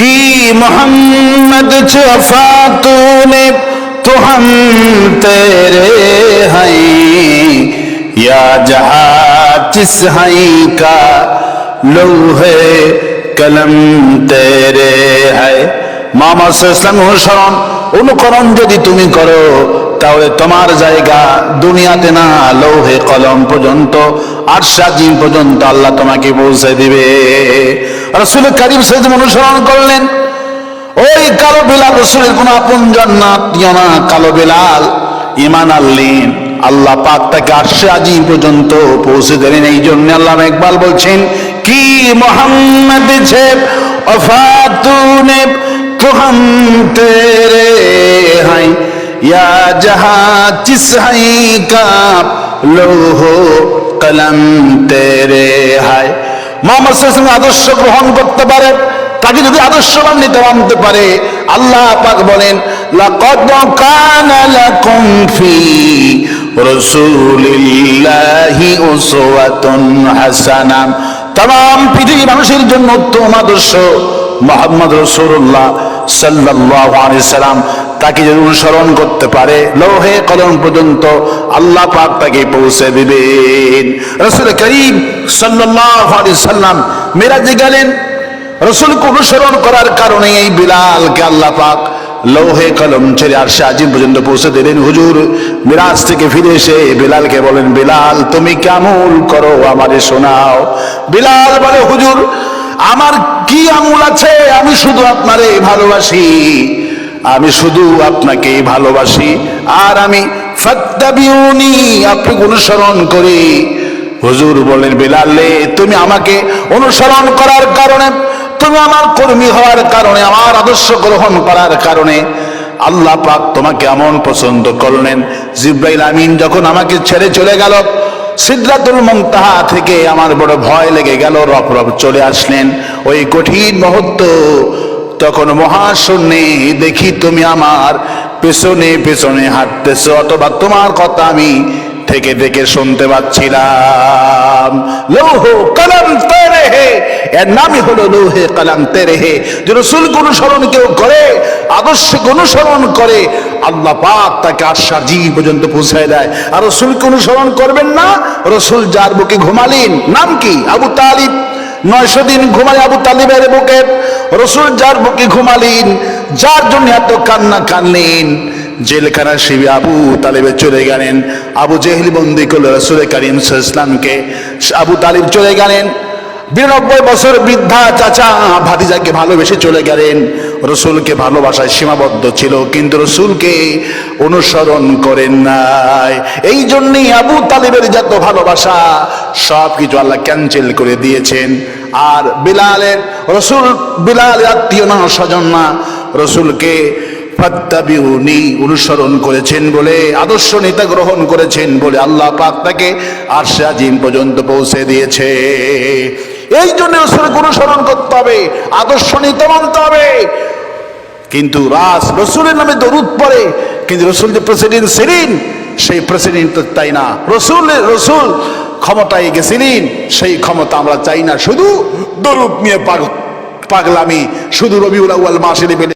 কি محمد جو فاتون তো হম تیرے ہیں یا جہاں جس ہیں کا কলম তেরে হাই মামা ইসলাম অনুসরণ অনুকরণ যদি তুমি করো, তাহলে তোমার জায়গা দুনিয়াতে না, লৌহে কলম পর্যন্ত, আর সাজিম পর্যন্ত আল্লাহ তোমাকে পৌঁছে দিবে। রসুল করিম সাইম অনুসরণ করলেন। ওই কালো বিলাল রসুলের কোন আপন না কালো বিলাল ইমান আল্লিন আল্লাহ পাক তাকে আরশে আজিম পর্যন্ত পৌঁছে দিলেন। এই জন্য আল্লাহ ইকবাল বলছেন, কি মোহাম্মদ ছে অফাতুনে তো হাম তেরে হাই, ইয়া জাহা জিস হাই কা লোহ কলম তেরে হাই। মোহাম্মদ আদর্শ গ্রহণ করতে পারে, তাকে যদি আদর্শবান নিতে মানতে পারে, আল্লাহ পাক বলেন لقد كان لكم في رسول الله أسوة حسنة মানুষের জন্য উত্তম আদর্শ মোহাম্মদ রসুল্লাহ সাল্লাহ আলি সাল্লাম তাকে যদি অনুসরণ করতে পারে। লৌহে কলম পর্যন্ত আল্লাহ পাক তাকে পৌঁছে দিবেন। রসুল করিম সাল্লাল্লাহু আলাইহি সাল্লাম মেরাজে গেলেন। রসুলকে অনুসরণ করার কারণে এই বিলালকে আল্লাহ পাক লৌহে কলম ছেড়ে আর আজিম পর্যন্ত পৌঁছে দিলেন। হুজুর, মিরাজ থেকে ফিরে এসে বিলালকে বলেন, বিলাল, তুমি কেমন করো আমারে শোনাও। বিলাল বলে, হুজুর, আমার কি আমুল আছে? আমি শুধু আপনারে ভালোবাসি। আমি শুধু আপনাকে ভালোবাসি, আর আমি আপনি অনুসরণ করি। হুজুর বলেন, বিলালে তুমি আমাকে অনুসরণ করার কারণে, তুমি আমার কর্মী হওয়ার কারণে, আমার আদর্শ গ্রহণ করার কারণে আল্লাহ পাক তোমাকে এমন পছন্দ করলেন। জিব্রাইল আমিন যখন আমাকে ছেড়ে চলে গেল সিদ্ধাতুল মুনতাহা থেকে আমার বড় ভয় লেগে গেল, রব রব চলে আসলেন। ওই কঠিন মুহূর্ত তখন মহাশূন্যে দেখি তুমি আমার পেছনে পেছনে হাঁটতেছ, অথবা তোমার কথা আমি থেকে থেকে শুনতে পাচ্ছিলাম। লৌহ কলম তেরে হে, এর নামই হলো লৌহে কলম তেরে হে। যে রসুলকে অনুসরণ কেউ করে, আদর্শকে অনুসরণ করে, আল্লাহ পাক তাকে আশ্বাস জি পর্যন্ত পৌঁছায় দেয়। আর রসুলকে অনুসরণ করবেন না, রসুল যার বুকে ঘুমালেন, নাম কি? আবু তালিব। নয়শো দিন ঘুমায় আবু তালিবের বুকে। রসুল যার বুকে ঘুমালিন, যার জন্য এত কান্না কানলেন জেলখানা শিবি আবু তালিবে চলে গেলেন। আবু জেহিল বন্দি করল রসুল করিম ইসলামকে আবু তালিব চলে গেলেন। বিরানব্বই বছর বৃদ্ধা চাচা ভাতিজাকে ভালোবেসে চলে গেলেন। রসুলকে ভালোবাসায় সীমাবদ্ধ ছিল, কিন্তু রসুলকে অনুসরণ করেন নাই। এই জন্যই আবু তালিবের যত ভালোবাসা, সব কিছু আল্লাহ ক্যান্সেল করে দিয়েছেন। আর বিলালের, রসুল, বিলালের আত্মীয় না, স্বজন না, রসুলকে ফাত্তাবিউনি অনুসরণ করেছেন বলে, আদর্শ নেতা গ্রহণ করেছেন বলে আল্লাহ পাক তাকে আরশে আজিম পর্যন্ত পৌঁছে দিয়েছে। এই জন্য রসুলকে অনুসরণ করতে হবে, আদর্শ নিতে মানতে হবে। কিন্তু রাস রসুলের নামে দরুদ পড়ে কিন্তু রসুল যে প্রেসিডেন্ট ছিলেন, সেই প্রেসিডেন্ট তো তাই না। রসুল রসুল, ক্ষমতায় গেছিলেন, সেই ক্ষমতা আমরা চাই না। শুধু দরুপ নিয়ে পাগ পাগলামি, শুধু রবিউল আউয়াল মাসে পেলে